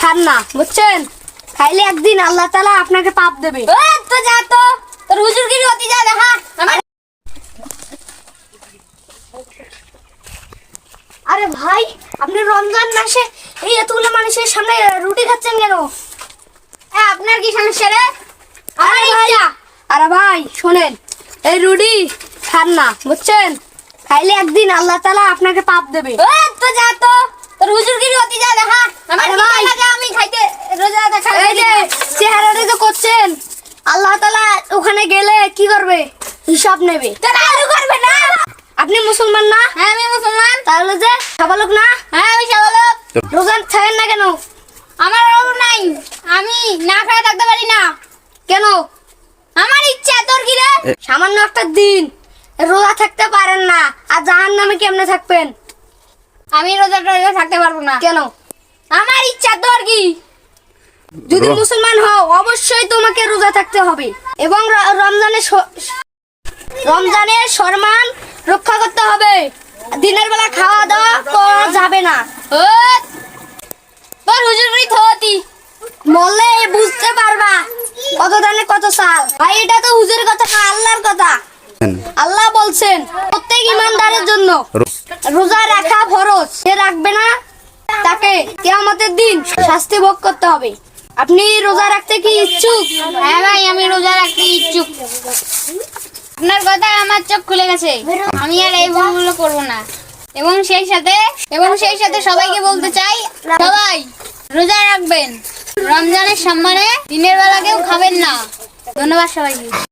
খান না বুঝছেন? খাইলে একদিন আল্লাহ তালা আপনাকে পাপ দেবে। তো যা তো তোর হুজুরগিরি হতে যা দেখা? আরে ভাই আপনি রমজান মাসে এই এতগুলো মানুষের সামনে রুটি খাচ্ছেন কেন? আপনার কি সমস্যা রে? আরে ভাই আরে ভাই শোনেন এই রুটি খান না বুঝছেন? খাইলে একদিন আল্লাহ তালা আপনাকে পাপ দেবে। তো যা তো তোর হুজুরগিরি হতে যা দেখা আমার আরে কি ভাই। লাগে আমি খাইতে রোজা দেখা এই যে চেহারাটা তো করছেন আল্লাহ তালা ওখানে গেলে কি করবে? হিসাব নেবে। করবে না? আপনি মুসলমান না? হ্যাঁ আমি মুসলমান। তাহলে যে সাবালক না? হ্যাঁ আমি সাবলক। রোজা থাকেন না কেন? আমার অভাব নাই। আমি না খাওয়া থাকতে পারি না। কেন? আমার ইচ্ছা তোর কি রে? সামান্য একটা দিন। রোজা থাকতে পারেন না। আর জাহান নামে কেমনে থাকবেন? আমি রোজা টোজা থাকতে পারব না। কেন? আমার ইচ্ছা তোর কি যদি মুসলমান হও অবশ্যই তোমাকে রোজা থাকতে হবে। এবং রমজানের রমজানের সম্মান রক্ষা করতে হবে। দিনের বেলা খাওয়া দাওয়া করা যাবে না। তোর হুজুরগিরি থতি। মরলে বুঝতে পারবা কত দানে কত সাল। ভাই এটা তো হুজুরের কথা না আল্লাহর কথা। আল্লাহ বলছেন প্রত্যেক ইমানদারের জন্য রোজা রাখা ফরজ। সে রাখবে না তাকে কেয়ামতের দিন শাস্তি ভোগ করতে হবে। আপনি রোজা রাখতে কি ইচ্ছুক? হ্যাঁ ভাই, আমি রোজা রাখতে ইচ্ছুক। আপনার কথা আমার চোখ খুলে গেছে। আমি আর এই ভুলগুলো করব না। এবং সেই সাথে, এবং সেই সাথে সবাইকে বলতে চাই, সবাই রোজা রাখবেন। রমজানের সম্মানে দিনের বেলা কেউ খাবেন না। ধন্যবাদ সবাইকে।